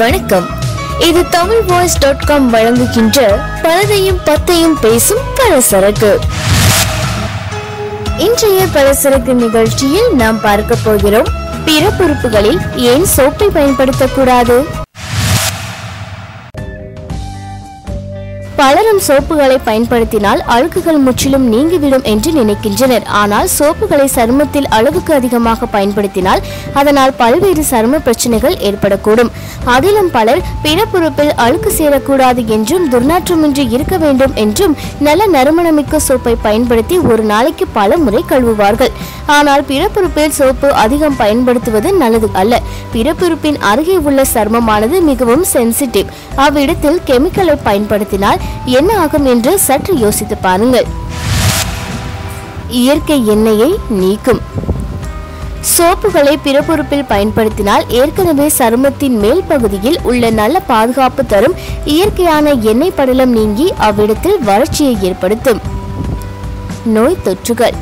வணக்கம். இது Tamil voice dot com வழங்குகின்ற பலதையும் பத்தையும் பேசும் பலசரக்கு. இன்றைய பலசரக்கு நிகழ்ச்சியில் நாம் பார்க்க போகிறோம் பிற பொறுப்புகளில் ஏன் சோப்பை பயன்படுத்தக்கூடாது? பலரும் சோப்புகளை பயன்படுத்தினால் அழுக்குகள் முற்றிலும் நீங்கிவிடும் என்று நினைக்கின்றனர். ஆனால் சோப்புகளை சருமத்தில் அளவுக்கு அதிகமாக பயன்படுத்தினால் அதனால் பல்வேறு சரும பிரச்சனைகள் ஏற்படக்கூடும். அதிலும் பலர் பிற பொறுப்பில் அழுக்கு சேரக்கூடாது என்றும் துர்நாற்றமின்றி இருக்க வேண்டும் என்றும் நல்ல நறுமணமிக்க சோப்பை பயன்படுத்தி ஒரு நாளைக்கு பல முறை கழுவுவார்கள். ஆனால் பிறப்புறுப்பில் சோப்பு அதிகம் பயன்படுத்துவது நல்லது அல்ல. பிறப்புறுப்பின் அருகே உள்ள சர்மமானது மிகவும் சென்சிட்டிவ். அவ்விடத்தில் கெமிக்கலை பயன்படுத்தினால் என்ன ஆகும் என்று சற்று யோசித்து பாருங்கள். இயற்கை எண்ணெயை நீக்கும். சோப்புகளை பிறப்புறுப்பில் பயன்படுத்தினால் ஏற்கனவே சருமத்தின் மேல் பகுதியில் உள்ள நல்ல பாதுகாப்பு தரும் இயற்கையான எண்ணெய் படலம் நீங்கி அவ்விடத்தில் வறட்சியை ஏற்படுத்தும். நோய் தொற்றுகள்.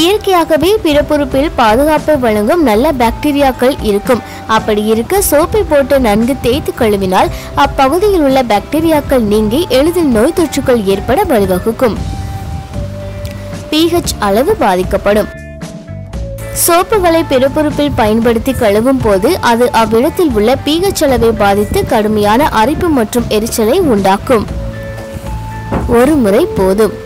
இயற்கையாகவே பிறப்புறுப்பில் பாதுகாப்பை வழங்கும் நல்ல பாக்டீரியாக்கள் இருக்கும். அப்படி இருக்க சோப்பை போட்டு நன்கு தேய்த்து கழுவினால் அப்பகுதியில் உள்ள பாக்டீரியாக்கள் நீங்கி எளிதில் நோய் தொற்றுகள் ஏற்பட வழிவகுக்கும். பிஹெச் அளவு பாதிக்கப்படும். சோப்புகளை பிறப்புறுப்பில் பயன்படுத்தி கழுவும் போது அது அவ்விடத்தில் உள்ள பிஹெச் அளவை பாதித்து கடுமையான அரிப்பு மற்றும் எரிச்சலை உண்டாக்கும். ஒரு முறை போதும்.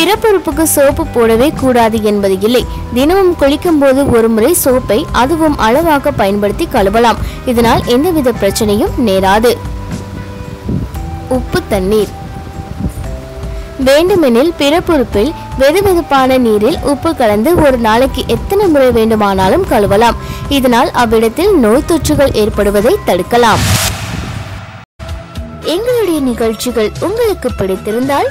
பிறப்புறுப்புக்கு சோப்பு போடவே கூடாது என்பது இல்லை. தினமும் குளிக்கும் போது ஒரு முறை சோப்பை அதுவும் அளவாக பயன்படுத்தி கழுவலாம். இதனால் எந்தவித பிரச்சனையும் நேராது. உப்பு தண்ணீர். வேண்டுமெனில் பிறப்புறுப்பில் வெதுவெதுப்பான நீரில் உப்பு கலந்து ஒரு நாளைக்கு எத்தனை முறை வேண்டுமானாலும் கழுவலாம். இதனால் அவ்விடத்தில் நோய் தொற்றுகள் ஏற்படுவதை தடுக்கலாம். எங்களுடைய நிகழ்ச்சிகள் உங்களுக்கு பிடித்திருந்தால்